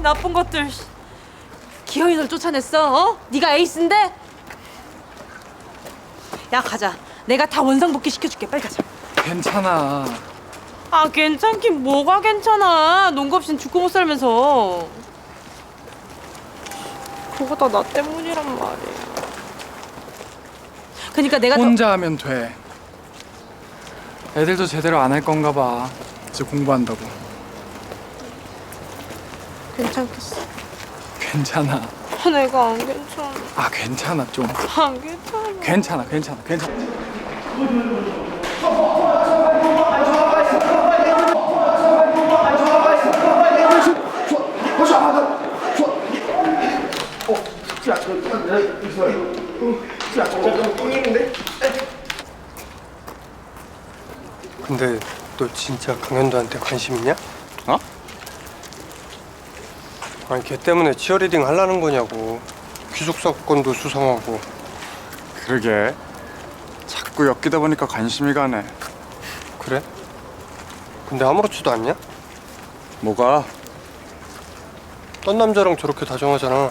이 나쁜 것들. 기어이 널 쫓아냈어. 어? 네가 에이스인데. 야 가자. 내가 다 원상복귀 시켜줄게. 빨리 가자. 괜찮아. 아 괜찮긴 뭐가 괜찮아. 농구 없인 죽고 못 살면서. 그거 다 나 때문이란 말이야. 그러니까 내가 더 혼자 하면 돼. 애들도 제대로 안 할 건가 봐. 이제 공부한다고. 괜찮겠어. 괜찮아. 내가 안 괜찮아. 아 괜찮아 좀. 안 괜찮아. 괜찮아 괜찮아 괜찮아. 근데 너 진짜 강현도한테 관심 있냐? 어? 아니 걔 때문에 치어리딩 하려는 거냐고 기숙사 건도 수상하고 그러게 자꾸 엮이다 보니까 관심이 가네 그래? 근데 아무렇지도 않냐? 뭐가 딴 남자랑 저렇게 다정하잖아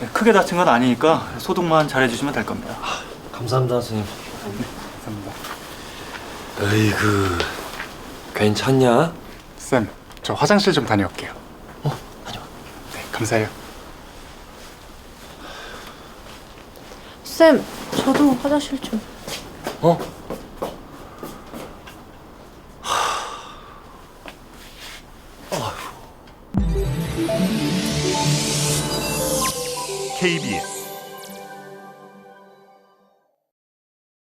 네, 크게 다친 건 아니니까 소독만 잘해주시면 될 겁니다. 감사합니다, 선생님. 으이그 괜찮냐? 쌤, 저 화장실 좀 다녀올게요. 어, 다녀와. 네, 감사해요. 쌤, 저도 화장실 좀. 어? KBS